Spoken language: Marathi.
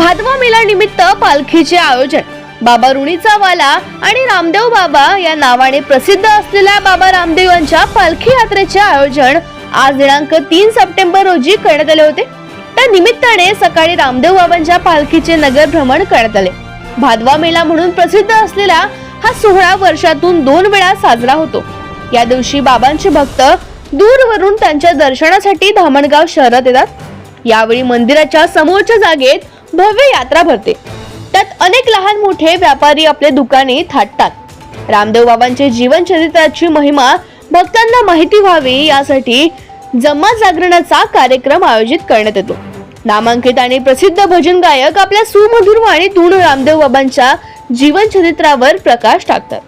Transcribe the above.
भादवा मेला निमित्त पालखीचे आयोजन. बाबा रुणीचा वाला आणि रामदेव बाबा या नावाने प्रसिद्ध असलेल्या बाबा रामदेव यांच्या पालखी यात्रेचे आयोजन आज दिनांक तीन सप्टेंबर रोजी करण्यात आले होते. त्या निमित्ताने सकाळी रामदेव बाबांच्या पालखीचे नगर भ्रमण करण्यात आले. भादवा मेला म्हणून प्रसिद्ध असलेला हा सोहळा वर्षातून दोन वेळा साजरा होतो. या दिवशी बाबांचे भक्त दूरवरून त्यांच्या दर्शनासाठी धामणगाव शहरात येतात. यावेळी मंदिराच्या समोरच्या जागेत भव्य यात्रा भरते. त्यात अनेक लहान मोठे व्यापारी आपले दुकाने थाटतात. रामदेव बाबांचे जीवन चरित्राची महिमा भक्तांना माहिती व्हावी यासाठी जमा जागरणाचा कार्यक्रम आयोजित करण्यात येतो. नामांकित आणि प्रसिद्ध भजन गायक आपल्या सुमधुर वाणीतून रामदेव बाबांच्या जीवन चरित्रावर प्रकाश टाकतात.